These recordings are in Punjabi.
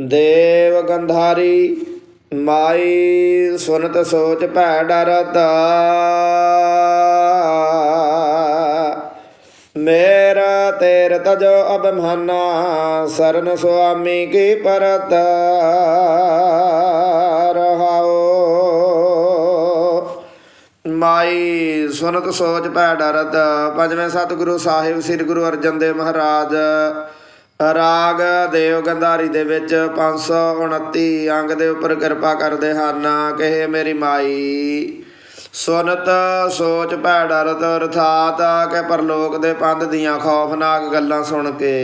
ਦੇਵ ਗੰਧਾਰੀ ਮਾਈ ਸੁਨਤ ਸੋਚ ਭੈ ਡਰਤਾ। ਮੇਰਾ ਤੇਰ ਤਜੋ ਅਭਿਮਾਨਾ ਸਰਨ ਸੁਆਮੀ ਕੀ ਪਰਤ। ਰਹਾਓ। ਮਾਈ ਸੁਨਤ ਸੋਚ ਭੈ ਡਰਤ। ਪੰਜਵੇਂ ਸਤਿਗੁਰੂ ਸਾਹਿਬ, ਸ੍ਰੀ ਗੁਰੂ ਅਰਜਨ ਦੇਵ ਮਹਾਰਾਜ। ਰਾਗ ਦੇਵ ਗੰਧਾਰੀ ਦੇ ਵਿੱਚ 529 ਅੰਗ ਦੇ ਉੱਪਰ ਕਿਰਪਾ ਕਰਦੇ ਹਨ। ਕਹੇ ਮੇਰੀ ਮਾਈ, ਸੁਨਤ ਸੋਚ ਭੈ ਡਰਤ ਅਰਥਾਤ ਕਿ ਪਰਲੋਕ ਦੇ ਪੰਧ ਦੀਆਂ ਖੌਫਨਾਕ ਗੱਲਾਂ ਸੁਣ ਕੇ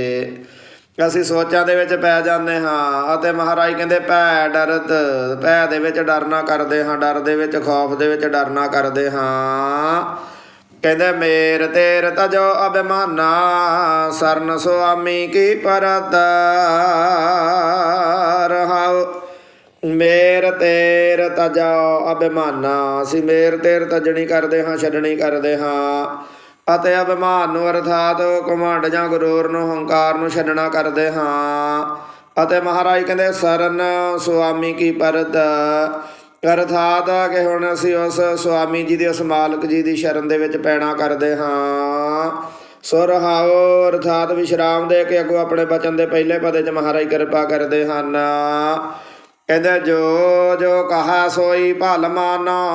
ਅਸੀਂ ਸੋਚਾਂ ਦੇ ਵਿੱਚ ਪੈ ਜਾਂਦੇ ਹਾਂ ਅਤੇ ਮਹਾਰਾਜ ਕਹਿੰਦੇ ਭੈ ਡਰਤ ਭੈ ਦੇ ਵਿੱਚ ਡਰਨਾ ਕਰਦੇ ਹਾਂ, ਡਰ ਦੇ ਵਿੱਚ, ਖੌਫ ਦੇ ਵਿੱਚ ਡਰਨਾ ਕਰਦੇ ਹਾਂ। ਕਹਿੰਦੇ, ਮੇਰ ਤੇਰ ਤਜੋ ਅਭਿਮਾਨਾ, ਸਰਨ ਸੁਆਮੀ ਕੀ ਪਰਤ ਰਹਾਉ ਮੇਰ ਤੇਰ ਤਜੋ ਅਭਿਮਾਨਾ, ਅਸੀਂ ਮੇਰ ਤੇਰ ਤਜਣੀ ਕਰਦੇ ਹਾਂ, ਛੱਡਣੀ ਕਰਦੇ ਹਾਂ। ਅਤੇ ਅਭਿਮਾਨ ਨੂੰ ਅਰਥਾਤ ਕਮੰਡ ਜਾਂ ਗਰੂਰ ਨੂੰ ਹੰਕਾਰ ਨੂੰ ਛੱਡਣਾ ਕਰਦੇ ਹਾਂ। ਅਤੇ ਮਹਾਰਾਜ ਕਹਿੰਦੇ, ਸਰਨ ਸੁਆਮੀ ਕੀ ਪਰਤ ਅਰਥਾਤ ਆ ਕਿ ਹੁਣ ਅਸੀਂ ਉਸ ਸੁਆਮੀ ਜੀ ਦੇ, ਉਸ ਮਾਲਕ ਜੀ ਦੀ ਸ਼ਰਨ ਦੇ ਵਿੱਚ ਪੈਣਾ ਕਰਦੇ ਹਾਂ। ਸੋ ਰਹਾਓ ਅਰਥਾਤ ਵਿਸ਼ਰਾਮ ਦੇ ਕੇ ਅੱਗੋਂ ਆਪਣੇ ਬਚਨ ਦੇ ਪਹਿਲੇ ਪਦੇ ਚ ਮਹਾਰਾਜ ਕਿਰਪਾ ਕਰਦੇ ਹਨ। ਕਹਿੰਦੇ, ਜੋ ਜੋ ਕਹਾ ਸੋਈ ਭਲ ਮਾਨਾ,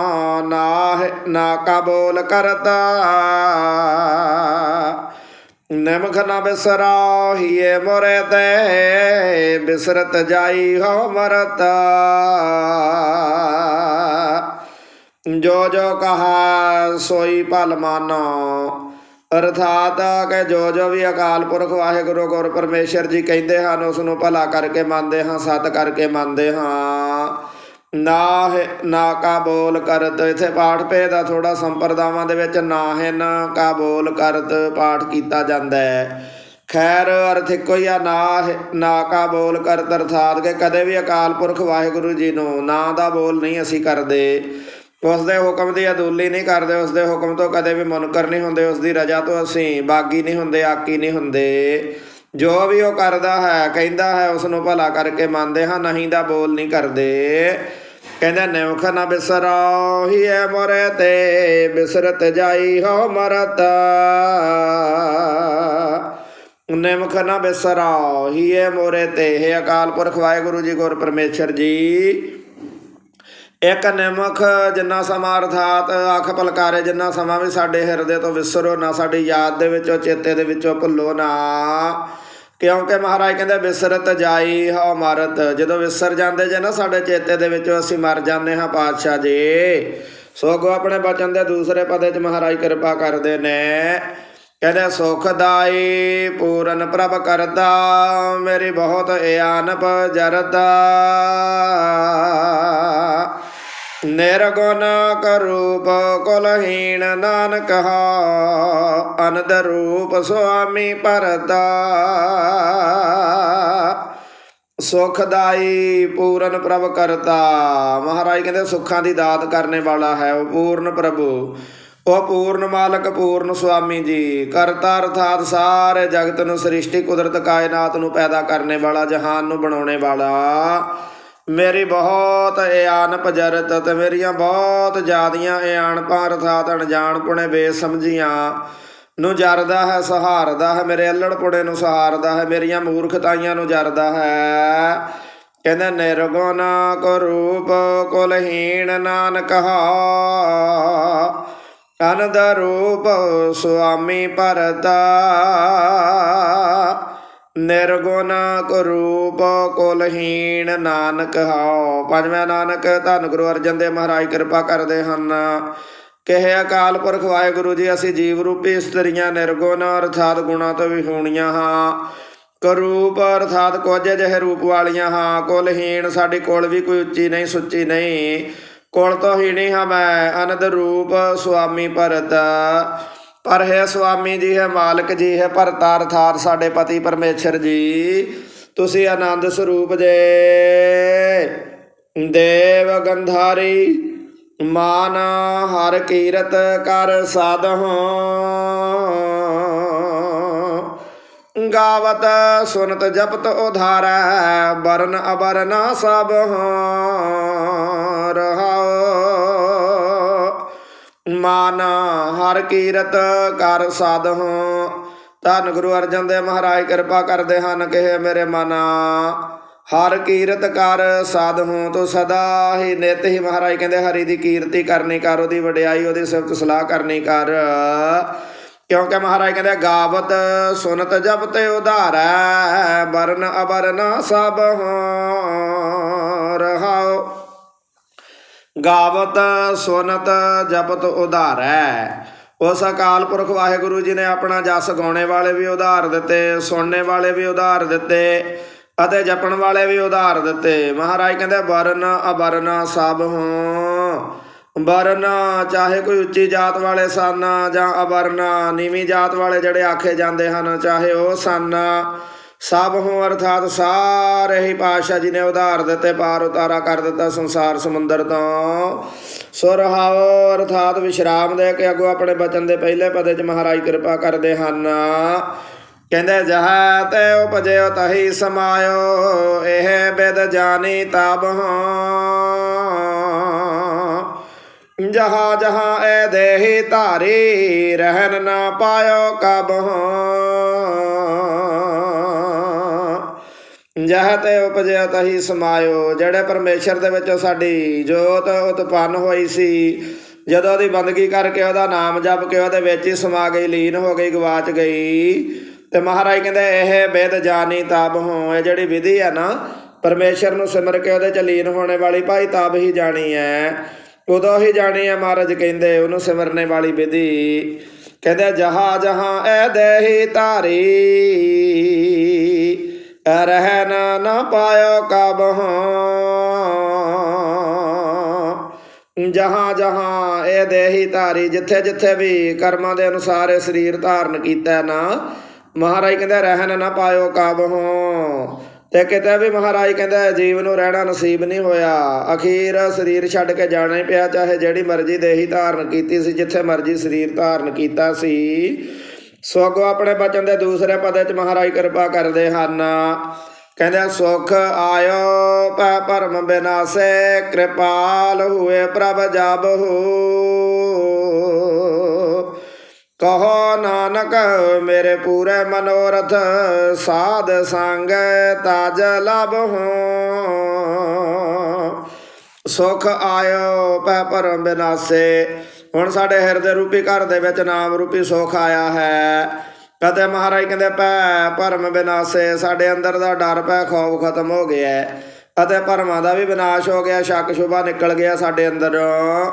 ਨਾਹ, ਨਾ ਕਾ ਕਰਤਾ। ਨਿਮਖ ਨਾ ਬਿਸਰਾ ਹੀਏ ਤੇ, ਬਿਸਰਤ ਜਾਈ ਹੋ ਮਰਤਾ। ਜੋ ਜੋ ਕਹਾ ਸੋਈ ਭਲ ਮਾਨੋ, ਅਰਥਾਤ ਕਿ ਜੋ ਜੋ ਵੀ ਅਕਾਲ ਪੁਰਖ ਵਾਹਿਗੁਰੂ ਗੁਰ ਪਰਮੇਸ਼ਰ ਜੀ ਕਹਿੰਦੇ ਹਨ ਉਸ ਨੂੰ ਭਲਾ ਕਰਕੇ ਮੰਨਦੇ ਹਾਂ, ਸਤ ਕਰਕੇ ਮੰਨਦੇ ਹਾਂ। ਨਾ ਨਾ ਕਾ ਬੋਲ ਕਰਤ, ਇਥੇ ਪਾਠ ਪੇ ਦਾ ਥੋੜਾ ਸੰਪਰਦਾਵਾਂ ਦੇ ਵਿੱਚ ਨਾ ਕਾ ਬੋਲ ਕਰਤ ਪਾਠ ਕੀਤਾ ਜਾਂਦਾ ਹੈ। ਖੈਰ, ਅਰਥ ਇੱਕੋ ਹੀ ਆ ਨਾ ਨਾ ਕਾ ਬੋਲ ਕਰਤ, ਅਰਥਾਤ ਕਿ ਕਦੇ ਵੀ ਅਕਾਲ ਪੁਰਖ ਵਾਹਿਗੁਰੂ ਜੀ ਨੂੰ ਨਾ ਦਾ ਬੋਲ ਨਹੀਂ ਅਸੀਂ ਕਰਦੇ। ਉਸ ਦੇ ਹੁਕਮ ਦੀ ਅਦੂਲੀ ਨਹੀਂ ਕਰਦੇ ਉਸ ਦੇ ਹੁਕਮ ਤੋਂ ਕਦੇ ਵੀ ਮੁਨਕਰ ਨਹੀਂ ਹੁੰਦੇ ਉਸ ਦੀ ਰਜਾ ਤੋਂ ਅਸੀਂ ਬਾਗੀ ਨਹੀਂ ਹੁੰਦੇ, ਆਕੀ ਨਹੀਂ ਹੁੰਦੇ। ਜੋ ਵੀ ਉਹ ਕਰਦਾ ਹੈ, ਕਹਿੰਦਾ ਹੈ ਉਸ ਨੂੰ ਭਲਾ ਕਰਕੇ ਮੰਨਦੇ ਹਾਂ, ਨਹੀਂ ਦਾ ਬੋਲ ਨਹੀਂ ਕਰਦੇ। ਕਹਿੰਦਾ ਨਿਮਖ ਨਾ ਬਿਸਰੋ ਐ ਮਰੇ ਤੇ, ਬਿਸਰਤ ਜਾਈ ਹੋ ਮਰਤ। ਨਿਮਖ ਨਾ ਬਿਸਰੋ ਹੀ ਐ ਮੋਰੇ ਤੇ, ਹੈ ਅਕਾਲ ਪੁਰਖ ਵਾਹਿਗੁਰੂ ਜੀ ਗੁਰ ਪਰਮੇਸ਼ਰ ਜੀ। ਇੱਕ ਨਿਮਖ ਜਿੰਨਾ ਸਮਾਂ ਅਰਥਾਤ ਅੱਖ ਪਲਕਾਰੇ, ਜਿੰਨਾ ਸਮਾਂ ਵੀ ਸਾਡੇ ਹਿਰਦੇ ਤੋਂ ਵਿਸਰੋ, ਨਾ ਸਾਡੀ ਯਾਦ ਦੇ ਵਿੱਚੋਂ, ਚੇਤੇ ਦੇ ਵਿੱਚੋਂ ਭੁੱਲੋ ਨਾ। ਕਿਉਂਕਿ ਮਹਾਰਾਜ ਕਹਿੰਦੇ ਵਿਸਰਤ ਜਾਈ ਹਉ ਮਰਤ। ਜਦੋਂ ਵਿਸਰ ਜਾਂਦੇ ਜੇ ਨਾ ਸਾਡੇ ਚੇਤੇ ਦੇ ਵਿੱਚੋਂ, ਅਸੀਂ ਮਰ ਜਾਂਦੇ ਹਾਂ ਪਾਤਸ਼ਾਹ ਜੀ। ਸੋ ਅਗੋ ਆਪਣੇ ਬਚਨ ਦੇ ਦੂਸਰੇ ਪਦੇ ਚ ਮਹਾਰਾਜ ਕਿਰਪਾ ਕਰਦੇ ਨੇ। ਕਹਿੰਦੇ ਸੁਖਦਾਈ ਪੂਰਨ ਪ੍ਰਭ ਕਰਦਾ, ਮੇਰੀ ਬਹੁਤ ਇਆਨਪ ਜਰਦਾ। ਨਿਰਗੁਣ ਕਰੂਪ ਕੁਲਹੀਣ ਨਾਨਕ ਹਾ, ਅਨੰਦ ਰੂਪ ਸੁਆਮੀ ਭਰਤਾ। ਸੁਖਦਾਈ ਪੂਰਨ ਪ੍ਰਭ ਕਰਤਾ। ਮਹਾਰਾਜ ਕਹਿੰਦੇ, ਸੁੱਖਾਂ ਦੀ ਦਾਤ ਕਰਨੇ ਵਾਲਾ ਹੈ ਉਹ ਪੂਰਨ ਪ੍ਰਭੂ। ਉਹ ਪੂਰਨ ਮਾਲਕ, ਪੂਰਨ ਸੁਆਮੀ ਜੀ। ਕਰਤਾ ਅਰਥਾਤ ਸਾਰੇ ਜਗਤ ਨੂੰ ਸ੍ਰਿਸ਼ਟੀ ਕੁਦਰਤ ਕਾਇਨਾਤ ਨੂੰ ਪੈਦਾ ਕਰਨੇ ਵਾਲਾ, ਜਹਾਨ ਨੂੰ ਬਣਾਉਣੇ ਵਾਲਾ। ਮੇਰੀ ਬਹੁਤ ਇਆਨ ਪਜਰਤ ਤੇ ਮੇਰੀਆਂ ਬਹੁਤ ਜ਼ਿਆਦੀਆਂ ਇਆਨਪਾਂ ਅਰਥਾਤ ਅਣਜਾਣਪੁਣੇ ਬੇਸਮਝੀਆਂ। ਨੂੰ ਜਰਦਾ ਹੈ, ਸਹਾਰਦਾ ਹੈ, ਮੇਰੇ ਅਲੜਪੁਣੇ ਨੂੰ ਸਹਾਰਦਾ ਹੈ, ਮੇਰੀਆਂ ਮੂਰਖਤਾਈਆਂ ਨੂੰ ਜਰਦਾ ਹੈ। ਕਹਿੰਦੇ, ਨਿਰਗੁਣ ਕੋ ਰੂਪ ਕੁਲਹੀਣ ਨਾਨਕ ਹਾ। ਅਨੰਦ ਰੂਪ ਸੁਆਮੀ ਭਰਤਾ। ਨਿਰਗੁਣ ਕਰੂਪ ਕੁਲਹੀਣ ਨਾਨਕ ਹਾਉ। ਪੰਜਵੇਂ ਨਾਨਕ ਧੰਨ ਗੁਰੂ ਅਰਜਨ ਦੇਵ ਮਹਾਰਾਜ ਕਿਰਪਾ ਕਰਦੇ ਹਨ। ਕਹੇ ਅਕਾਲ ਪੁਰਖ ਵਾਹਿਗੁਰੂ ਜੀ, ਅਸੀਂ ਜੀਵ ਰੂਪੀ ਇਸਤਰੀਆਂ ਨਿਰਗੁਣ, ਅਰਥਾਤ ਗੁਣਾ ਤੋਂ ਵੀ ਹੋਣੀਆਂ ਹਾਂ। ਕਰੂਪ ਅਰਥਾਤ ਕੁਝ ਜਿਹੇ ਰੂਪ ਵਾਲੀਆਂ ਹਾਂ। ਕੁਲਹੀਣ ਸਾਡੇ ਕੋਲ ਵੀ ਕੋਈ ਉੱਚੀ ਨਹੀਂ, ਸੁੱਚੀ ਨਹੀਂ। ਕੁਲ ਤੋਂ ਹੀ ਨਹੀਂ ਹਾਂ ਮੈਂ, ਅਨੰਦ ਰੂਪ ਸੁਆਮੀ ਭਰਤ। ਪਰ ਹੈ ਸੁਆਮੀ ਜੀ, ਹੈ ਮਾਲਕ ਜੀ, ਹੈ ਭਰਤਾ ਥਾਰ ਸਾਡੇ ਪਤੀ ਪਰਮੇਸ਼ਰ ਜੀ। ਤੁਸੀਂ ਆਨੰਦ ਸਰੂਪ ਜੇ। ਦੇਵ ਗੰਧਾਰੀ, ਮਾਨ ਹਰ ਕੀਰਤ ਕਰ ਸਾਧੋ ਗਾਵਤ ਸੁਨਤ ਜਪਤ ਉਧਾਰੈ ਬਰਨ ਅਬਰਨ ਸਭ ਹਾਂ ਰਹਾਉ। ਮਨ ਹਰ ਕੀਰਤ ਕਰ ਸਾਧੂ ਧੰਨ ਗੁਰੂ ਅਰਜਨ ਦੇਵ ਮਹਾਰਾਜ ਕਿਰਪਾ ਕਰਦੇ ਹਨ ਕਿ ਮੇਰੇ ਮਨਾ। ਹਰ ਕੀਰਤ ਕਰ ਸਾਧੂ ਤੂੰ ਸਦਾ ਹੀ ਨਿਤ ਹੀ। ਮਹਾਰਾਜ ਕਹਿੰਦੇ ਹਰੀ ਦੀ ਕੀਰਤੀ ਕਰਨੀ ਕਰ, ਉਹਦੀ ਵਡਿਆਈ, ਉਹਦੀ ਸਿਫਤ ਸਲਾਹ ਕਰਨੀ ਕਰ। ਕਿਉਂਕਿ ਮਹਾਰਾਜ ਕਹਿੰਦੇ ਗਾਵਤ ਸੁਨਤ ਜਪ ਤੇ ਉਧਾਰੈ ਬਰਨ ਅਬਰਨ ਸਭ ਹਾਂ ਰਹਾਉ। ਗਾਵਤ ਸੁਨਤ ਜਪਤ ਉਧਾਰੈ। ਉਸ ਅਕਾਲ ਪੁਰਖ ਵਾਹਿਗੁਰੂ ਜੀ ਨੇ ਆਪਣਾ ਜਸ ਗਾਉਣੇ ਵਾਲੇ ਵੀ ਉਧਾਰ ਦਿੱਤੇ, ਸੁਣਨੇ ਵਾਲੇ ਵੀ ਉਧਾਰ ਦਿੱਤੇ ਅਤੇ ਜਪਣ ਵਾਲੇ ਵੀ ਉਧਾਰ ਦਿੱਤੇ। ਮਹਾਰਾਜ ਕਹਿੰਦੇ, ਵਰਨ ਅਵਰਨ ਸਭ ਹੋ। ਵਰਨ ਚਾਹੇ ਕੋਈ ਉੱਚੀ ਜਾਤ ਵਾਲੇ ਸਨ ਜਾਂ ਅਵਰਨ ਨੀਵੀਂ ਜਾਤ ਵਾਲੇ ਜਿਹੜੇ ਆਖੇ ਜਾਂਦੇ ਹਨ, ਚਾਹੇ ਉਹ ਸਨ। ਸਭ ਹੋਂ ਅਰਥਾਤ ਸਾਰੇ ਹੀ ਪਾਤਸ਼ਾਹ ਜੀ ਨੇ ਉਧਾਰ ਦਿੱਤੇ, ਪਾਰ ਉਤਾਰਾ ਕਰ ਦਿੱਤਾ ਸੰਸਾਰ ਸਮੁੰਦਰ ਤੋਂ। ਸੁਰਹਾਉ ਅਰਥਾਤ ਵਿਸ਼ਰਾਮ ਦੇ ਕੇ ਅੱਗੋਂ ਆਪਣੇ ਬਚਨ ਦੇ ਪਹਿਲੇ ਪਦੇ ਚ ਮਹਾਰਾਜ ਕਿਰਪਾ ਕਰਦੇ ਹਨ। ਕਹਿੰਦੇ, ਜਹ ਤੇ ਉਪਜਿਓ ਤਹੀ ਸਮਾਇਓ, ਇਹ ਬਿਦ ਜਾਣੀ ਤਬ ਹਾਂ। ਜਹਾਂ ਜਹਾਂ ਐ ਦੇਹੀ ਧਾਰੀ ਰਹਿਣ ਨਾ ਪਾਇਓ ਕਬ ਹਾਂ। ਜਹ ਤੇ ਉਪਜਿਆ ਤਹੀ ਸਮਾਇਓ, ਜਿਹੜੇ ਪਰਮੇਸ਼ਰ ਦੇ ਵਿੱਚੋਂ ਸਾਡੀ ਜੋਤ ਉਤਪੰਨ ਹੋਈ ਸੀ, ਜਦੋਂ ਉਹਦੀ ਬੰਦਗੀ ਕਰਕੇ ਉਹਦਾ ਨਾਮ ਜਪ ਕੇ ਉਹਦੇ ਵਿੱਚ ਹੀ ਸਮਾ ਗਈ, ਲੀਨ ਹੋ ਗਈ, ਗਵਾਚ ਗਈ। ਤੇ ਮਹਾਰਾਜ ਕਹਿੰਦੇ, ਇਹ ਬੇਦ ਜਾਣੀ ਤਬ ਹੋ, ਇਹ ਜਿਹੜੀ ਵਿਧੀ ਹੈ ਨਾ, ਪਰਮੇਸ਼ਰ ਨੂੰ ਸਿਮਰ ਕੇ ਉਹਦੇ ਚ ਲੀਨ ਹੋਣੇ ਵਾਲੀ, ਭਾਈ ਤਬ ਹੀ ਜਾਣੀ ਹੈ ਉਦੋਂ ਹੀ ਜਾਣੀ ਹੈ ਮਹਾਰਾਜ ਕਹਿੰਦੇ, ਉਹਨੂੰ ਸਿਮਰਨੇ ਵਾਲੀ ਵਿਧੀ। ਕਹਿੰਦੇ, ਜਹਾ ਜਹਾਂ ਐ ਦੇਹੀ ਧਾਰੀ ਰਹਿਨ ਨਾ ਪਾਇਓ ਕਬ ਜਹਾਂ ਜਹਾਂ ਇਹ ਦੇਹੀ ਧਾਰੀ, ਜਿੱਥੇ ਜਿੱਥੇ ਵੀ ਕਰਮਾਂ ਦੇ ਅਨੁਸਾਰ ਇਹ ਸਰੀਰ ਧਾਰਨ ਕੀਤਾ ਨਾ, ਮਹਾਰਾਜ ਕਹਿੰਦਾ ਰਹਿਣ ਨਾ ਪਾਇਓ ਕਬ ਹੋ। ਤੇ ਕਿਤੇ ਵੀ ਮਹਾਰਾਜ ਕਹਿੰਦਾ ਜੀਵ ਨੂੰ ਰਹਿਣਾ ਨਸੀਬ ਨਹੀਂ ਹੋਇਆ। ਅਖੀਰ ਸਰੀਰ ਛੱਡ ਕੇ ਜਾਣਾ ਹੀ ਪਿਆ, ਚਾਹੇ ਜਿਹੜੀ ਮਰਜ਼ੀ ਦੇਹੀ ਧਾਰਨ ਕੀਤੀ ਸੀ, ਜਿੱਥੇ ਮਰਜ਼ੀ ਸਰੀਰ ਧਾਰਨ ਕੀਤਾ ਸੀ। ਸੋਗੋ ਆਪਣੇ ਬਚਨ ਦੇ ਦੂਸਰੇ ਪਦੇ ਚ ਮਹਾਰਾਜ ਕਿਰਪਾ ਕਰਦੇ ਹਨ। ਕਹਿੰਦੇ ਸੁਖ ਆਇਓ ਪੈ ਪਰਮ ਬਿਨਾਸੇ, ਕਿਰਪਾਲ ਹੋਏ ਪ੍ਰਭ ਜਬ ਹੋ। ਕਹੋ ਨਾਨਕ, ਮੇਰੇ ਪੂਰੇ ਮਨੋਰਥ ਸਾਧ ਸੰਗ ਤਾਜ ਲਭ ਹੋ। ਸੁਖ ਆਇਓ ਪੈ ਪਰਮ ਬਿਨਾਸੇ ਹੁਣ ਸਾਡੇ ਹਿਰਦੇ ਰੂਪੀ ਘਰ ਦੇ ਵਿੱਚ ਨਾਮ ਰੂਪੀ ਸੁਖ ਆਇਆ ਹੈ। ਕਦੇ ਮਹਾਰਾਜ ਕਹਿੰਦੇ ਪੈ ਭਰਮ ਬਿਨਾਸੇ, ਸਾਡੇ ਅੰਦਰ ਦਾ ਡਰ ਪੈ ਖੌਫ ਖਤਮ ਹੋ ਗਿਆ ਅਤੇ ਭਰਮਾਂ ਦਾ ਵੀ ਵਿਨਾਸ਼ ਹੋ ਗਿਆ, ਸ਼ੱਕ ਸ਼ੁਭਾ ਨਿਕਲ ਗਿਆ ਸਾਡੇ ਅੰਦਰੋਂ।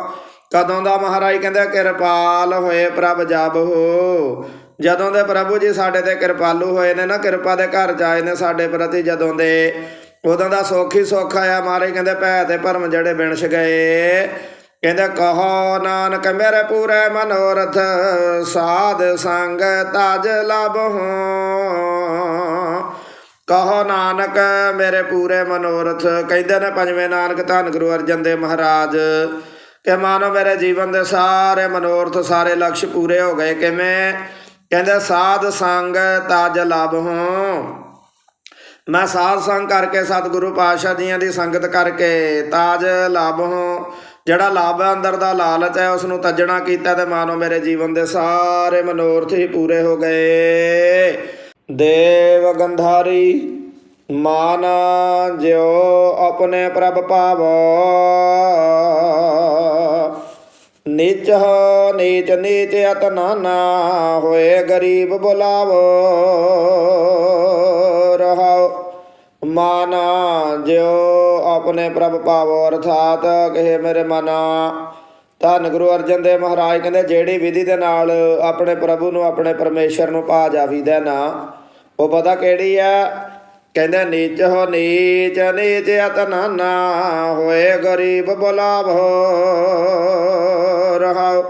ਕਦੋਂ ਦਾ ਮਹਾਰਾਜ ਕਹਿੰਦੇ, ਕਿਰਪਾਲ ਹੋਏ ਪ੍ਰਭ ਜਬ। ਹੋ ਜਦੋਂ ਦੇ ਪ੍ਰਭੂ ਜੀ ਸਾਡੇ ਤੇ ਕਿਰਪਾਲੂ ਹੋਏ ਨੇ ਨਾ, ਕਿਰਪਾ ਦੇ ਘਰ ਜਾਏ ਨੇ ਸਾਡੇ ਪ੍ਰਤੀ ਜਦੋਂ ਦੇ। ਉਦੋਂ ਦਾ ਸੁੱਖ ਹੀ ਸੁੱਖ ਆਇਆ। ਮਹਾਰਾਜ ਕਹਿੰਦੇ, ਭੈ ਤੇ ਭਰਮ ਜਿਹੜੇ ਬਿਨਸ਼ ਗਏ। ਕਹਿੰਦੇ, ਕਹੋ ਨਾਨਕ ਮੇਰੇ ਪੂਰੇ ਮਨੋਰਥ, ਸਾਧ ਸੰਗ ਤਜ ਲਭ ਹੋ। ਕਹੋ ਨਾਨਕ ਮੇਰੇ ਪੂਰੇ ਮਨੋਰਥ, ਕਹਿੰਦੇ ਨੇ ਪੰਜਵੇਂ ਨਾਨਕ ਧੰਨ ਗੁਰੂ ਅਰਜਨ ਦੇਵ ਮਹਾਰਾਜ, ਕਿ ਮਾਨੋ ਮੇਰੇ ਜੀਵਨ ਦੇ ਸਾਰੇ ਮਨੋਰਥ, ਸਾਰੇ ਲਕਸ਼ ਪੂਰੇ ਹੋ ਗਏ ਕਿਵੇਂ? ਕਹਿੰਦੇ, ਸਾਧ ਸੰਗ ਤਜ ਲਭ ਹੋ। ਮੈਂ ਸਾਧ ਸੰਗ ਕਰਕੇ ਸਤਿਗੁਰੂ ਪਾਤਸ਼ਾਹ ਜੀਆਂ ਦੀ ਸੰਗਤ ਕਰਕੇ ਤਾਜ ਲਾਭ ਹੋ। ਜਿਹੜਾ ਲਾਭ ਹੈ ਅੰਦਰ ਦਾ ਲਾਲਚ ਹੈ ਉਸ ਨੂੰ ਤਜਣਾ ਕੀਤਾ ਤੇ ਮਾਨੋ ਮੇਰੇ ਜੀਵਨ ਦੇ ਸਾਰੇ ਮਨੋਰਥ ਹੀ ਪੂਰੇ ਹੋ ਗਏ। ਦੇਵ ਗੰਧਾਰੀ, ਮਾਨ ਜਿਉ ਆਪਣੇ ਪ੍ਰਭ ਪਾਵੋ ਨੀਚ ਨੀਚ ਨੀਚ ਅਤਨਾਨਾ ਹੋਏ, ਗਰੀਬ ਬੁਲਾਵੋ। ਰਹਾਓ। ਮਾਨਾ ਜਿਉ ਆਪਣੇ ਪ੍ਰਭ ਪਾਵੋ ਅਰਥਾਤ ਕਹੇ ਮੇਰੇ ਮਨਾ। ਧੰਨ ਗੁਰੂ ਅਰਜਨ ਦੇਵ ਮਹਾਰਾਜ ਕਹਿੰਦੇ, ਜਿਹੜੀ ਵਿਧੀ ਦੇ ਨਾਲ ਆਪਣੇ ਪ੍ਰਭੂ ਨੂੰ ਆਪਣੇ ਪਰਮੇਸ਼ਰ ਨੂੰ ਪਾ ਜਾਵੀਦਾ ਨਾ, ਉਹ ਪਤਾ ਕਿਹੜੀ ਆ? ਕਹਿੰਦੇ, ਨੀਚ ਹੋ ਨੀਚ ਨੀਚ ਅਤਨਾਨਾ ਹੋਏ ਗਰੀਬ ਬੁਲਾਵੋ, ਰਹਾਓ।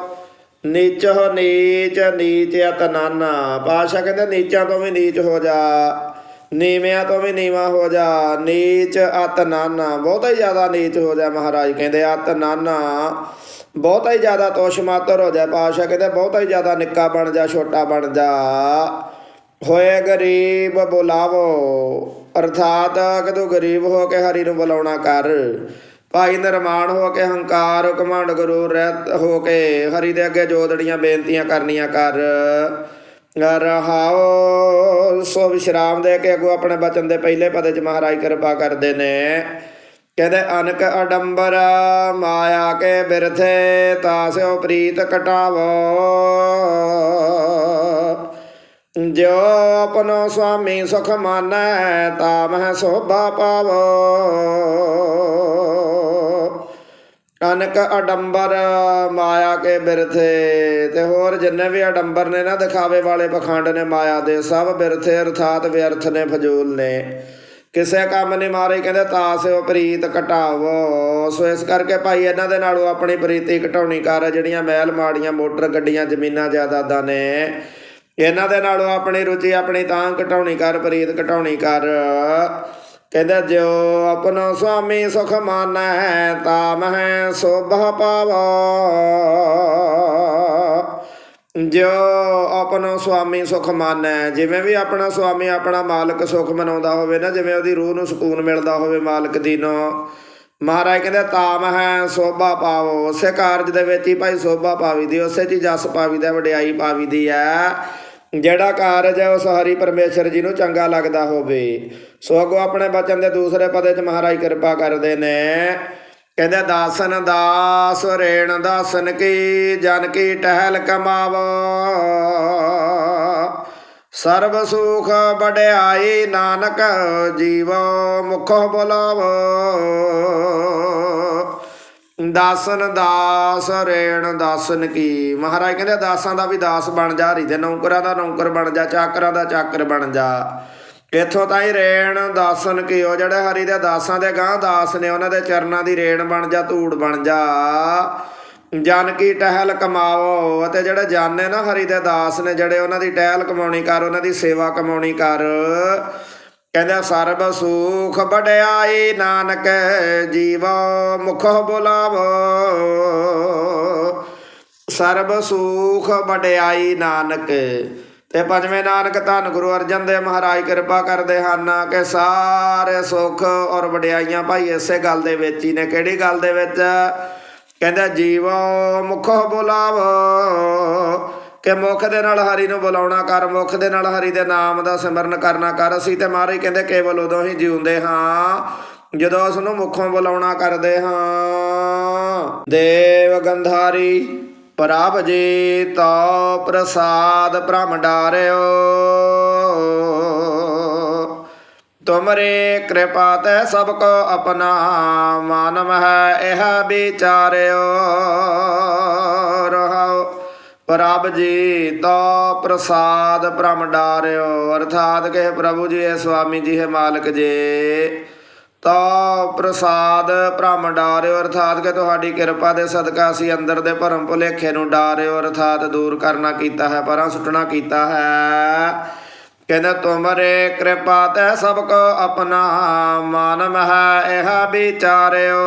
ਨੀਚ ਹੋ ਨੀਚ ਨੀਚ ਅਤਨਾਨਾ ਪਾਸ਼ਾ ਕਹਿੰਦੇ, ਨੀਚਾਂ ਤੋਂ ਵੀ ਨੀਚ ਹੋ ਜਾ। ਨੀਵਿਆਂ ਤੋਂ ਵੀ ਨੀਵਾ ਹੋ ਜਾ, ਨੀਚ ਅਤ ਨਾਨਾ, ਬਹੁਤਾ ਹੀ ਜ਼ਿਆਦਾ ਨੀਚ ਹੋ ਜਾ ਮਹਾਰਾਜ, ਕਹਿੰਦੇ ਅਤ ਨਾਨਾ, ਬਹੁਤਾ ਹੀ ਜ਼ਿਆਦਾ ਤੋਸ਼ ਮਾਤਰ ਹੋ ਜਾ ਪਾਸ਼ਾ ਕਹਿੰਦੇ ਬਹੁਤਾ ਹੀ ਜ਼ਿਆਦਾ ਨਿੱਕਾ ਬਣ ਜਾ, ਛੋਟਾ ਬਣ ਜਾ। ਹੋਏ ਗਰੀਬ ਬੁਲਾਵੋ, ਅਰਥਾਤ ਕਦੋਂ ਗਰੀਬ ਹੋ ਕੇ ਹਰੀ ਨੂੰ ਬੁਲਾਉਣਾ ਕਰ। ਭਾਈ ਨਿਰਮਾਣ ਹੋ ਕੇ ਹੰਕਾਰ, ਕਮੰਡ ਗੁਰੂ ਰਹਿਤ ਹੋ ਕੇ ਹਰੀ ਦੇ ਅੱਗੇ ਜੋਦੜੀਆਂ ਬੇਨਤੀਆਂ ਕਰਨੀਆਂ ਕਰ। ਰਹਾਓ। ਸੋ ਵਿਸ਼ਰਾਮ ਦੇ ਕੇ ਅੱਗੋਂ ਆਪਣੇ ਬਚਨ ਦੇ ਪਹਿਲੇ ਪਦੇ ਚ ਮਹਾਰਾਜ ਕਿਰਪਾ ਕਰਦੇ ਨੇ। ਕਹਿੰਦੇ, ਅਨਕ ਅਡੰਬਰ ਮਾਇਆ ਕੇ ਬਿਰਥੇ ਤਾਸਿਓ ਪ੍ਰੀਤ ਕਟਾਵੋ। ਜੋ ਆਪਨੋ ਸੁਆਮੀ ਸੁਖ ਮਾਨੈ, ਤਾ ਮਹਿ ਸੋਭਾ ਪਾਵੋ। ਅਨਕ ਅਡੰਬਰ, ਮਾਇਆ ਕੇ ਬਿਰਥੇ ਤੇ ਹੋਰ ਜਿੰਨੇ ਵੀ ਅਡੰਬਰ ਨੇ ਨਾ ਦਿਖਾਵੇ ਵਾਲੇ ਪਖੰਡ ਨੇ ਮਾਇਆ ਦੇ, ਸਭ ਬਿਰਥੇ ਅਰਥਾਤ ਵਿਅਰਥ ਨੇ, ਫਜ਼ੂਲ ਨੇ। ਕਿਸੇ ਕੰਮ ਨਹੀਂ ਮਾਰੇ, ਕਹਿੰਦੇ ਤਾਸਿਓ ਪ੍ਰੀਤ ਘਟਾਵੋ। ਸੋ ਇਸ ਕਰਕੇ ਭਾਈ ਇਹਨਾਂ ਦੇ ਨਾਲੋਂ ਆਪਣੀ ਪ੍ਰੀਤੀ ਘਟਾਉਣੀ ਕਰ, ਜਿਹੜੀਆਂ ਮਹਿਲ ਮਾੜੀਆਂ ਮੋਟਰ ਗੱਡੀਆਂ ਜ਼ਮੀਨਾਂ ਜਾਇਦਾਦਾਂ ਨੇ। ਇਹਨਾਂ ਦੇ ਨਾਲੋਂ ਆਪਣੀ ਰੁਚੀ ਆਪਣੀ ਤਾਂ ਘਟਾਉਣੀ ਕਰ, ਪ੍ਰੀਤ ਘਟਾਉਣੀ ਕਰ। ਕਹਿੰਦਾ ਜੋ ਆਪਣਾ ਸੁਆਮੀ ਸੁਖ ਮਾਨੈ, ਤਾ ਮਹਿ ਸੋਭਾ ਪਾਵੋ ਜੋ ਆਪਣਾ ਸੁਆਮੀ ਸੁਖ ਮਾਨੈ, ਜਿਵੇਂ ਵੀ ਆਪਣਾ ਸੁਆਮੀ ਆਪਣਾ ਮਾਲਕ ਸੁਖ ਮਨਾਉਂਦਾ ਹੋਵੇ ਨਾ, ਜਿਵੇਂ ਉਹਦੀ ਰੂਹ ਨੂੰ ਸਕੂਨ ਮਿਲਦਾ ਹੋਵੇ ਮਾਲਕ ਦੀ ਨੂੰ। ਮਹਾਰਾਜ ਕਹਿੰਦੇ ਤਾਮ ਹੈ ਸੋਭਾ ਪਾਵੋ ਉਸੇ ਕਾਰਜ ਦੇ ਵਿੱਚ ਹੀ ਭਾਈ ਸੋਭਾ ਪਾਵੀ ਦੀ, ਉਸੇ ਚ ਹੀ ਜਸ ਪਾਵੀ ਦਾ ਵਡਿਆਈ ਪਾਵੀ ਦੀ ਹੈ। ਜਿਹੜਾ ਕਾਰਜ ਹੈ ਉਸ ਹਰੀ ਪਰਮੇਸ਼ਰ ਜੀ ਨੂੰ ਚੰਗਾ ਲੱਗਦਾ ਹੋਵੇ। ਸੋ ਅੱਗੋਂ ਆਪਣੇ ਬਚਨ ਦੇ ਦੂਸਰੇ ਪਦੇ ਚ ਮਹਾਰਾਜ ਕਿਰਪਾ ਕਰਦੇ ਨੇ। ਕਹਿੰਦੇ ਦਾਸਨ ਦਾਸ, ਰੇਣ ਦਾਸਨ ਕੀ, ਜਨ ਕੀ ਟਹਿਲ ਕਮਾਵੋ। ਸਰਬ ਸੁਖ ਬੜਾਈ ਨਾਨਕ ਜੀਵੋ, ਮੁਖੋ ਬੁਲਾਵੋ। ਦਾਸਨ ਦਾਸ, ਰੇਣ ਦਾਸਨ ਕੀ। ਮਹਾਰਾਜ ਕਹਿੰਦੇ ਦਾਸਾਂ ਦਾ ਵੀ ਦਾਸ ਬਣ ਜਾ ਹਰੀ ਦੇ ਨੌਕਰਾਂ ਦਾ ਨੌਕਰ ਬਣ ਜਾ, ਚਾਕਰਾਂ ਦਾ ਚਾਕਰ ਬਣ ਜਾ। ਇੱਥੋਂ ਤਾਈ ਰੇਣ ਦਾਸਨ ਕੀ, ਉਹ ਜਿਹੜੇ ਹਰੀ ਦੇ ਦਾਸਾਂ ਦੇ ਗਾਂ ਦਾਸ ਨੇ, ਉਹਨਾਂ ਦੇ ਚਰਨਾਂ ਦੀ ਰੇਣ ਬਣ ਜਾ, ਧੂੜ ਬਣ ਜਾ। ਜਨ ਕੀ ਟਹਿਲ ਕਮਾਵੋ ਅਤੇ ਜਿਹੜੇ ਜਨ ਨੇ ਨਾ ਹਰੀ ਦੇ ਦਾਸ ਨੇ, ਜਿਹੜੇ ਉਹਨਾਂ ਦੀ ਟਹਿਲ ਕਮਾਉਣੀ ਕਰ, ਉਹਨਾਂ ਦੀ ਸੇਵਾ ਕਮਾਉਣੀ ਕਰ ਕਹਿੰਦਾ, ਸਰਬ ਸੁਖ ਵਡਿਆਈ ਨਾਨਕ ਜੀਵਾ, ਮੁਖ ਬੁਲਾਵੋ। ਸਰਬ ਸੁਖ ਵਡਿਆਈ ਨਾਨਕ। ਤੇ ਪੰਜਵੇਂ ਨਾਨਕ ਧੰਨ ਗੁਰੂ ਅਰਜਨ ਦੇਵ ਮਹਾਰਾਜ ਕਿਰਪਾ ਕਰਦੇ ਹਨ ਕਿ ਸਾਰੇ ਸੁੱਖ ਔਰ ਵਡਿਆਈਆਂ ਭਾਈ ਇਸੇ ਗੱਲ ਦੇ ਵਿੱਚ ਹੀ ਨੇ। ਕਿਹੜੀ ਗੱਲ ਦੇ ਵਿੱਚ? ਕਹਿੰਦਾ, ਜੀਵੋ, ਮੁਖ ਬੁਲਾਵੋ। ਕਿ ਮੁਖ ਦੇ ਨਾਲ ਹਰੀ ਨੂੰ ਬੁਲਾਉਣਾ ਕਰ, ਮੁਖ ਦੇ ਨਾਲ ਹਰੀ ਦੇ ਨਾਮ ਦਾ ਸਿਮਰਨ ਕਰਨਾ ਕਰ। ਅਸੀਂ ਤੇ ਮਹਾਰਾਜ ਕਹਿੰਦੇ ਕੇਵਲ ਉਦੋਂ ਹੀ ਜਿਉਂਦੇ ਹਾਂ, ਜਦੋਂ ਉਸ ਨੂੰ ਮੁਖੋਂ ਬੁਲਾਉਣਾ ਕਰਦੇ ਹਾਂ। ਦੇਵ ਗੰਧਾਰੀ, ਪ੍ਰਭ ਜੀ ਤੋ ਪ੍ਰਸਾਦ ਭ੍ਰਮ ਡਾਰਿਓ। ਤੁਮਰੇ ਕਿਰਪਾ ਤੈ ਸਭ ਕੋ ਆਪਣਾ ਮਾਨਵ ਹੈ, ਇਹ ਵਿਚਾਰਿਓ, ਰਹਾਓ। ਪ੍ਰਭ ਜੀ ਤੋ ਪ੍ਰਸਾਦ ਭ੍ਰਮ ਡਾਰਿਓ, ਅਰਥਾਤ ਕਹੇ ਪ੍ਰਭੂ ਜੀ ਹੈ ਸੁਆਮੀ ਜੀ ਹੈ ਮਾਲਕ ਜੀ। ਤੋ ਪ੍ਰਸਾਦ ਭ੍ਰਮ ਡਾਰਿਓ, ਅਰਥਾਤ ਕਿ ਤੁਹਾਡੀ ਕਿਰਪਾ ਦੇ ਸਦਕਾ ਅਸੀਂ ਅੰਦਰ ਦੇ ਭਰਮ ਭੁਲੇਖੇ ਨੂੰ ਡਾਰਿਓ, ਅਰਥਾਤ ਦੂਰ ਕਰਨਾ ਕੀਤਾ ਹੈ, ਪਰਾਂ ਸੁੱਟਣਾ ਕੀਤਾ ਹੈ। ਕਹਿੰਦਾ, ਤੁਮਰੇ ਕਿਰਪਾ ਤੇ ਸਭ ਕੋ ਆਪਣਾ ਮਾਨਮ ਹੈ, ਇਹ ਵਿਚਾਰਿਓ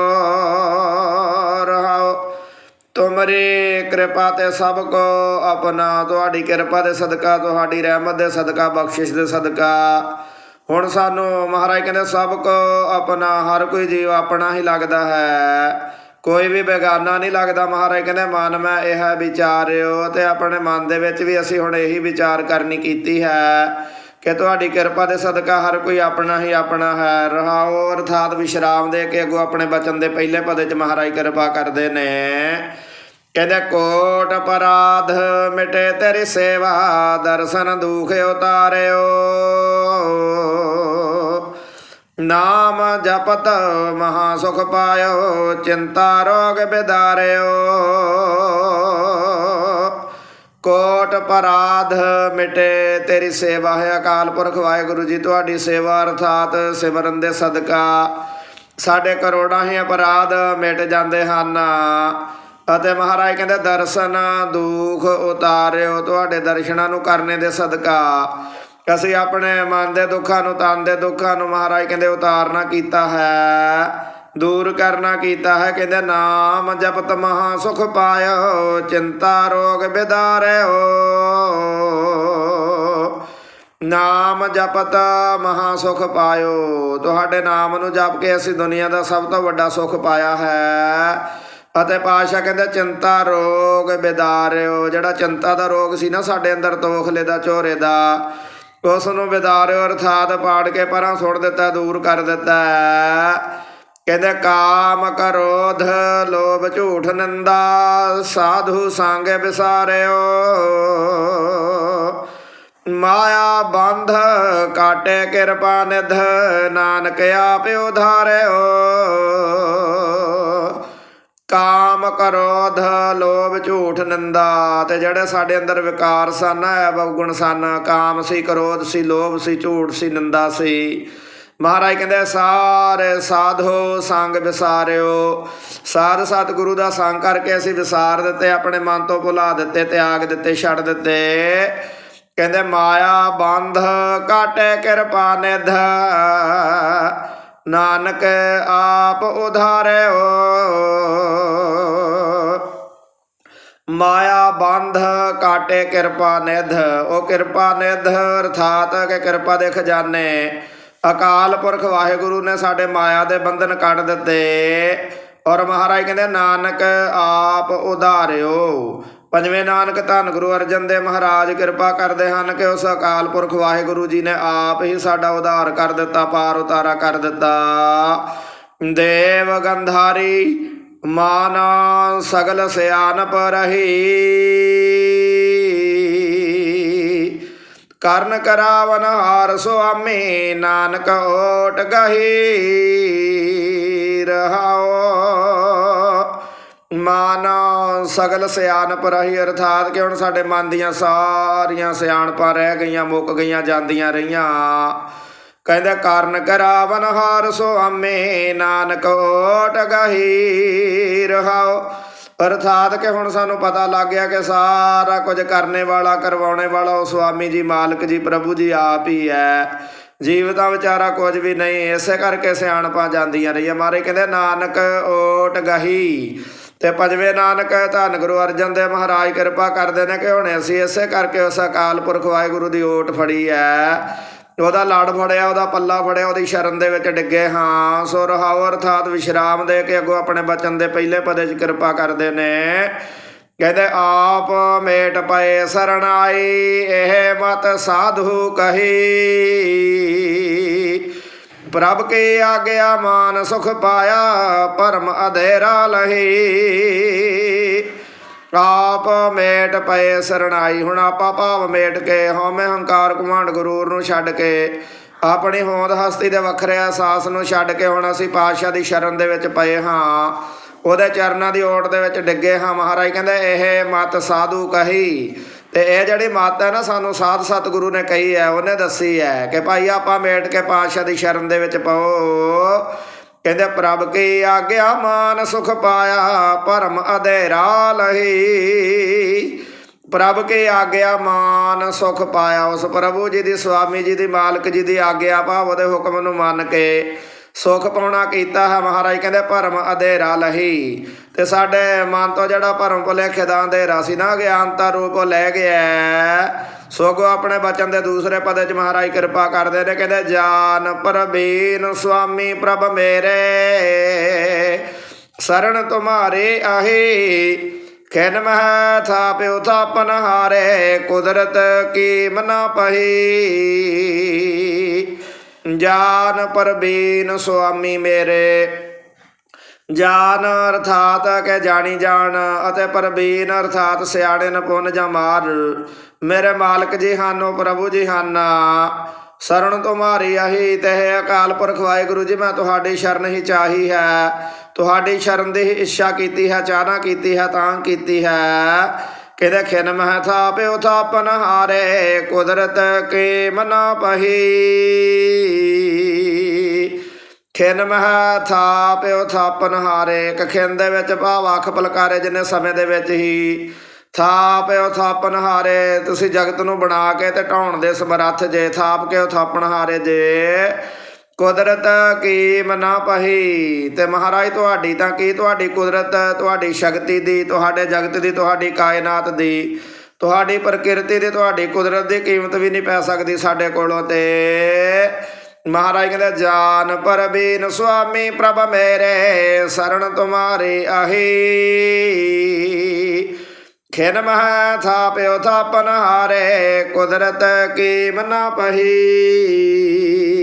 ਰਹਾਓ। ਤੁਮਰੀ ਕਿਰਪਾ ਤੇ ਸਭ ਕੋ ਆਪਣਾ, ਤੁਹਾਡੀ ਕਿਰਪਾ ਦੇ ਸਦਕਾ, ਤੁਹਾਡੀ ਰਹਿਮਤ ਦੇ ਸਦਕਾ, ਬਖਸ਼ਿਸ਼ ਦੇ ਸਦਕਾ। ਹੁਣ ਸਾਨੂੰ ਮਹਾਰਾਜ ਕਹਿੰਦੇ, ਸਭ ਕੋ ਆਪਣਾ, ਹਰ ਕੋਈ ਜੀਵ ਆਪਣਾ ਹੀ ਲੱਗਦਾ ਹੈ। ਕੋਈ ਵੀ ਬੇਗਾਨਾ ਨਹੀਂ ਲੱਗਦਾ। ਮਹਾਰਾਜ ਕਹਿੰਦੇ, ਮਨ ਮੈਂ ਇਹ ਵਿਚਾਰਿਓ ਤੇ ਆਪਣੇ ਮਨ ਦੇ ਵਿੱਚ ਵੀ ਅਸੀਂ ਹੁਣ ਇਹੀ ਵਿਚਾਰ ਕਰਨੀ ਕੀਤੀ ਹੈ ਕਿ ਤੁਹਾਡੀ ਕਿਰਪਾ ਦੇ ਸਦਕਾ ਹਰ ਕੋਈ ਆਪਣਾ ਹੀ ਆਪਣਾ ਹੈ। ਰਹਾਓ, ਅਰਥਾਤ ਵਿਸ਼ਰਾਮ ਦੇ ਕੇ ਅੱਗੋਂ ਆਪਣੇ ਬਚਨ ਦੇ ਪਹਿਲੇ ਪਦੇ ਚ ਮਹਾਰਾਜ ਕਿਰਪਾ ਕਰਦੇ ਨੇ। ਕਹਿੰਦੇ ਕੋਟ ਅਪਰਾਧ ਮਿਟੇ ਤੇਰੀ ਸੇਵਾ, ਦਰਸ਼ਨ ਦੁਖ ਉਤਾਰਿਓ। ਨਾਮ ਜਪਤ ਮਹਾ ਸੁਖ ਪਾਇਓ, ਚਿੰਤਾ ਰੋਗ ਬਿਦਾਰਿਓ। ਕੋਟ ਪਰਾਧ ਮਿਟੇ ਤੇਰੀ ਸੇਵਾ ਹੈ, ਅਕਾਲ ਪੁਰਖ ਵਾਹਿਗੁਰੂ ਜੀ, ਤੁਹਾਡੀ ਸੇਵਾ ਅਰਥਾਤ ਸਿਮਰਨ ਦੇ ਸਦਕਾ ਸਾਡੇ ਕਰੋੜਾਂ ਹੀ ਅਪਰਾਧ ਮਿਟ ਜਾਂਦੇ ਹਨ। ਅਤੇ ਮਹਾਰਾਜ ਕਹਿੰਦੇ, ਦਰਸ਼ਨ, ਦੁਖ ਉਤਾਰਿਓ ਤੁਹਾਡੇ ਦਰਸ਼ਨਾਂ ਨੂੰ ਕਰਨੇ ਦੇ ਸਦਕਾ। ਅਸੀਂ ਆਪਣੇ ਮਨ ਦੇ ਦੁੱਖਾਂ ਨੂੰ, ਤਨ ਦੇ ਦੁੱਖਾਂ ਨੂੰ ਮਹਾਰਾਜ ਕਹਿੰਦੇ ਉਤਾਰਨਾ ਕੀਤਾ ਹੈ, ਦੂਰ ਕਰਨਾ ਕੀਤਾ ਹੈ। ਕਹਿੰਦੇ, ਨਾਮ ਜਪਤ ਮਹਾ ਸੁਖ ਪਾਇਓ, ਚਿੰਤਾ ਰੋਗ ਬਿਦਾਰਿਓ। ਨਾਮ ਜਪਤ ਮਹਾ ਸੁਖ ਪਾਇਓ। ਤੁਹਾਡੇ ਨਾਮ ਨੂੰ ਜਪ ਕੇ ਅਸੀਂ ਦੁਨੀਆ ਦਾ ਸਭ ਤੋਂ ਵੱਡਾ ਸੁਖ ਪਾਇਆ ਹੈ। ਅਤੇ ਪਾਸ਼ਾ ਕਹਿੰਦੇ, ਚਿੰਤਾ ਰੋਗ ਬਿਦਾਰਿਓ। ਜਿਹੜਾ ਚਿੰਤਾ ਦਾ ਰੋਗ ਸੀ ਨਾ ਸਾਡੇ ਅੰਦਰ, ਤੋਖਲੇ ਦਾ ਝੋਰੇ ਦਾ, ਉਸ ਨੂੰ ਬਿਦਾਰਿਓ, ਅਰਥਾਤ ਪਾੜ ਕੇ ਪਰਾਂ ਸੁੱਟ ਦਿੱਤਾ, ਦੂਰ ਕਰ ਦਿੱਤਾ। ਕਹਿੰਦੇ, ਕਾਮ ਕਰੋਧ, ਲੋਭ ਝੂਠ ਨਿੰਦਾ, ਸਾਧੂ ਸੰਗ ਵਿਸਾਰਿਓ ਮਾਇਆ ਬੰਧ, ਕਾਟੇ ਕਿਰਪਾ ਨਿਧ, ਨਾਨਕ ਆਪ ਉਧਾਰਿਓ। ਕਾਮ ਕਰੋਧ ਲੋਭ ਝੂਠ ਨਿੰਦਾ, ਤੇ ਜਿਹੜੇ ਸਾਡੇ ਅੰਦਰ ਵਿਕਾਰ ਸਨ ਹੈ ਬਗੁਣ ਸਨ। ਕਾਮ ਸੀ ਕਰੋਧ, ਸੀ ਲੋਭ, ਸੀ ਝੂਠ, ਸੀ ਨਿੰਦਾ, ਸੀ। ਮਹਾਰਾਜ ਕਹਿੰਦੇ, ਸਾਰੇ ਸਾਧੋ ਸੰਗ ਵਿਸਾਰਿਓ। ਸਾਧ ਸਤਿਗੁਰੂ ਦਾ ਸੰਗ ਕਰਕੇ ਅਸੀਂ ਵਿਸਾਰ ਦਿੱਤੇ, ਆਪਣੇ ਮਨ ਤੋਂ ਭੁਲਾ ਦਿੱਤੇ, ਤਿਆਗ ਦਿੱਤੇ, ਛੱਡ ਦਿੱਤੇ। ਕਹਿੰਦੇ, ਮਾਇਆ ਬੰਧ ਕਾਟੇ ਕਿਰਪਾ ਨਿਧ। ਨਾਨਕ ਆਪ ਉਧਾਰਿਓ ਮਾਇਆ ਬੰਧ ਕਾਟੇ ਕਿਰਪਾ ਨਿਧ, ਉਹ ਕਿਰਪਾ ਨਿਧ ਅਰਥਾਤ ਕਿ ਕਿਰਪਾ ਦੇ ਖਜ਼ਾਨੇ। ਅਕਾਲ ਪੁਰਖ ਵਾਹਿਗੁਰੂ ਨੇ ਸਾਡੇ ਮਾਇਆ ਦੇ ਬੰਧਨ ਕੱਢ ਦਿੱਤੇ ਔਰ ਮਹਾਰਾਜ ਕਹਿੰਦੇ, ਨਾਨਕ ਆਪ ਉਧਾਰਿਓ। ਪੰਜਵੇਂ ਨਾਨਕ ਧੰਨ ਗੁਰੂ ਅਰਜਨ ਦੇਵ ਮਹਾਰਾਜ ਕਿਰਪਾ ਕਰਦੇ ਹਨ ਕਿ ਉਸ ਅਕਾਲ ਪੁਰਖ ਵਾਹਿਗੁਰੂ ਜੀ ਨੇ ਆਪ ਹੀ ਸਾਡਾ ਉਧਾਰ ਕਰ ਦਿੱਤਾ, ਪਾਰ ਉਤਾਰਾ ਕਰ ਦਿੱਤਾ। ਦੇਵ ਗੰਧਾਰੀ ਮਾਨ ਸਗਲ ਸਿਆਨਪ ਰਹੀ। ਕਰਨ ਕਰਾਵਨ ਹਾਰ ਸੁਆਮੀ, ਨਾਨਕ ਓਟ ਗਹੀ। ਰਹਾਓ ਮਨ ਸਗਲ ਸਿਆਣਪ ਰਹੀ ਅਰਥਾਤ ਕਿ ਹੁਣ ਸਾਡੇ ਮਨ ਦੀਆਂ ਸਾਰੀਆਂ ਸਿਆਣਪਾਂ ਰਹਿ ਗਈਆਂ, ਮੁੱਕ ਗਈਆਂ, ਜਾਂਦੀਆਂ ਰਹੀਆਂ। ਕਹਿੰਦਾ, ਕਾਰਨ ਕਰਾਵਨ ਹਾਰ ਸੁਆਮੀ ਨਾਨਕ ਓਟ ਗਹੀ ਰਹਾਓ ਅਰਥਾਤ ਕਿ ਹੁਣ ਸਾਨੂੰ ਪਤਾ ਲੱਗ ਗਿਆ ਕਿ ਸਾਰਾ ਕੁਝ ਕਰਨੇ ਵਾਲਾ, ਕਰਵਾਉਣੇ ਵਾਲਾ ਉਹ ਸੁਆਮੀ ਜੀ, ਮਾਲਕ ਜੀ, ਪ੍ਰਭੂ ਜੀ ਆਪ ਹੀ ਹੈ। ਜੀਵ ਦਾ ਵਿਚਾਰਾ ਕੁਝ ਵੀ ਨਹੀਂ, ਇਸੇ ਕਰਕੇ ਸਿਆਣਪਾਂ ਜਾਂਦੀਆਂ ਰਹੀਆਂ। ਮਾਰੇ ਕਹਿੰਦੇ, ਨਾਨਕ ਓਟ ਗਹੀ। ਤੇ ਪੰਜਵੇਂ ਨਾਨਕ ਧੰਨ ਗੁਰੂ ਅਰਜਨ ਦੇਵ ਮਹਾਰਾਜ, ਕਿਰਪਾ ਕਰਦੇ ਨੇ ਕਿ ਹੁਣ ਅਸੀਂ ਇਸੇ ਕਰਕੇ ਉਸ ਅਕਾਲ ਪੁਰਖ ਵਾਹਿਗੁਰੂ ਦੀ ਓਟ ਫੜੀ ਹੈ ਉਹਦਾ ਲੜ ਫੜਿਆ, ਉਹਦਾ ਪੱਲਾ ਫੜਿਆ, ਉਹਦੀ ਸ਼ਰਨ ਦੇ ਵਿੱਚ ਡਿੱਗੇ ਹਾਂ। ਸੋ ਰਹਾਉ ਅਰਥਾਤ ਵਿਸ਼ਰਾਮ ਦੇ ਕੇ ਅੱਗੋਂ ਆਪਣੇ ਬਚਨ ਦੇ ਪਹਿਲੇ ਪਦੇ 'ਚ ਕਿਰਪਾ ਕਰਦੇ ਨੇ। ਕਹਿੰਦੇ, ਆਪ ਮੇਟ ਪਏ ਸਰਣਾਈ ਇਹ ਮਤ ਸਾਧੂ ਕਹੀ। ਪ੍ਰਭ ਕੇ ਆਗਿਆ ਮਾਨ ਸੁਖ ਪਾਇਆ, ਪਰਮ ਅਧੇਰਾ ਲਹੀ। ਆਪ ਮੇਟ ਪਏ ਸਰਣਾਈ, ਹੁਣ ਆਪਾ ਭਾਵ ਮੇਟ ਕੇ ਹਉਮੈ ਹੰਕਾਰ ਕੁਮਾਂਡ ਗਰੂਰ ਨੂੰ ਛੱਡ ਕੇ, ਆਪਣੀ ਹੋਂਦ ਹਸਤੀ ਦੇ ਵੱਖਰੇ ਅਹਿਸਾਸ ਨੂੰ ਛੱਡ ਕੇ ਹੁਣ ਅਸੀਂ ਪਾਤਸ਼ਾਹ ਦੀ ਸ਼ਰਨ ਦੇ ਵਿੱਚ ਪਏ ਹਾਂ। ਉਹਦੇ ਚਰਨਾਂ ਦੀ ਓਟ ਦੇ ਵਿੱਚ ਡਿੱਗੇ ਹਾਂ। ਮਹਾਰਾਜ ਕਹਿੰਦੇ, ਇਹ ਮਤ ਸਾਧੂ ਕਹੀ ਤੇ ਇਹ ਜਿਹੜੀ ਮਾਤਾ ਨਾ ਸਾਨੂੰ ਸਾਧ ਸਤਿਗੁਰੂ ਨੇ ਕਹੀ ਹੈ, ਉਹਨੇ ਦੱਸੀ ਹੈ ਕਿ ਭਾਈ ਆਪਾਂ ਮੇਟ ਕੇ ਪਾਤਸ਼ਾਹ ਦੀ ਸ਼ਰਨ ਦੇ ਵਿੱਚ ਪਾਓ। ਕਹਿੰਦੇ, ਪ੍ਰਭ ਕੀ ਆਗਿਆ ਮਾਨ ਸੁਖ ਪਾਇਆ ਪਰਮ ਅਧੇਰਾ ਲਹੀ। ਪ੍ਰਭ ਕੀ ਆਗਿਆ ਮਾਨ ਸੁਖ ਪਾਇਆ, ਉਸ ਪ੍ਰਭੂ ਜੀ ਦੀ, ਸੁਆਮੀ ਜੀ ਦੀ, ਮਾਲਕ ਜੀ ਦੀ ਆਗਿਆ ਭਾਵ ਉਹਦੇ ਹੁਕਮ ਨੂੰ ਮੰਨ ਕੇ ਸੁਖ ਪਾਉਣਾ ਕੀਤਾ ਹੈ। ਮਹਾਰਾਜ ਕਹਿੰਦੇ, ਭਰਮ ਅਧੇਰਾ ਲਹੀ। ਤੇ ਸਾਡੇ ਮਨ ਤੋਂ ਜਿਹੜਾ ਭਰਮ ਭੁਲੇਖੇ ਦਾ ਅੰਧੇਰਾ ਸੀ ਨਾ ਗਿਆਨਤਾ ਰੂਪ ਲੈ ਗਿਆ। ਸੋਗੋ ਆਪਣੇ ਬਚਨ ਦੇ ਦੂਸਰੇ ਪਦੇ ਚ ਮਹਾਰਾਜ ਕਿਰਪਾ ਕਰਦੇ ਨੇ, ਕਹਿੰਦੇ, ਜਾਨ ਪ੍ਰਬੀਨ ਸੁਆਮੀ ਪ੍ਰਭ ਮੇਰੇ ਸਰਣ ਤੁਮਾਰੇ ਆਹੇ। ਖੈਨ ਮਹ ਥਾਪਿਓ ਥਾਪਨ ਹਾਰੇ, ਕੁਦਰਤ ਕੀ ਮਨਾ ਪਹੀ। ਜਾਨ ਪਰਬੀਨ ਸੁਆਮੀ ਮੇਰੇ। ਜਾਨ ਅਰਥਾਤ ਕਿ ਜਾਣੀ ਜਾਣ ਅਤੇ ਪਰਬੀਨ ਅਰਥਾਤ ਸਿਆਣੇ ਨਪੁੰਨ ਜਾਂ ਮਾਰ ਮੇਰੇ ਮਾਲਕ ਜੀ ਹਨ ਉਹ ਪ੍ਰਭੂ ਜੀ ਹਨ ਸਰਣ ਤੁਮਾਰੀ ਆਹੀ ਤੇ ਅਕਾਲ ਪੁਰਖ ਵਾਹਿਗੁਰੂ ਜੀ, ਮੈਂ ਤੁਹਾਡੀ ਸ਼ਰਨ ਹੀ ਚਾਹੀ ਹੈ। ਤੁਹਾਡੀ ਸ਼ਰਨ ਦੀ ਹੀ ਇੱਛਾ ਕੀਤੀ ਹੈ, ਚਾਹਨਾ ਕੀਤੀ ਹੈ, ਤਾਂ ਕੀਤੀ ਹੈ। ਕਹਿੰਦੇ ਖਿਨ ਮਹ ਥਾਪਿਓ ਥਾਪਨ ਹਾਰੇ, ਕੁਦਰਤ ਕੇ ਮਨਾ ਪਹੀ। ਖਿਨ ਮਹ ਥਾਪਿਓ ਥਾਪਨ ਹਾਰੇ, ਇੱਕ ਖਿਨ ਦੇ ਵਿੱਚ ਭਾਵ ਅੱਖ ਪਲਕਾਰੇ ਜਿੰਨੇ ਸਮੇਂ ਦੇ ਵਿੱਚ ਹੀ। ਥਾਪਿਓ ਥਾਪਨ ਹਾਰੇ, ਤੁਸੀਂ ਜਗਤ ਨੂੰ ਬਣਾ ਕੇ ਤੇ ਢਾਉਣ ਦੇ ਸਮਰੱਥ ਜੇ, ਥਾਪ ਕੇ ਉਹ ਥਾਪਣ ਹਾਰੇ ਜੇ। ਕੁਦਰਤ ਕੀ ਮਨਾ ਪਹੀ? ਤੇ ਮਹਾਰਾਜ, ਤੁਹਾਡੀ ਤਾਂ ਕੀ ਤੁਹਾਡੀ ਕੁਦਰਤ, ਤੁਹਾਡੀ ਸ਼ਕਤੀ ਦੀ, ਤੁਹਾਡੇ ਜਗਤ ਦੀ, ਤੁਹਾਡੀ ਕਾਇਨਾਤ ਦੀ, ਤੁਹਾਡੀ ਪ੍ਰਕਿਰਤੀ ਤੇ ਤੁਹਾਡੀ ਕੁਦਰਤ ਦੀ ਕੀਮਤ ਵੀ ਨਹੀਂ ਪੈ ਸਕਦੀ ਸਾਡੇ ਕੋਲੋਂ ਤੇ। ਮਹਾਰਾਜ ਕਹਿੰਦਾ, ਜਾਨ ਪਰਬੀਨ ਸੁਆਮੀ ਪ੍ਰਭ ਮੇਰੇ, ਸਰਣ ਤੁਮਾਰੇ ਆਹੀ ਖਿਨ ਮਹ ਥਾਪਿਓ ਥਾਪਨ ਹਾਰੇ, ਕੁਦਰਤ ਕੀ ਮਨਾ ਪਹੀ?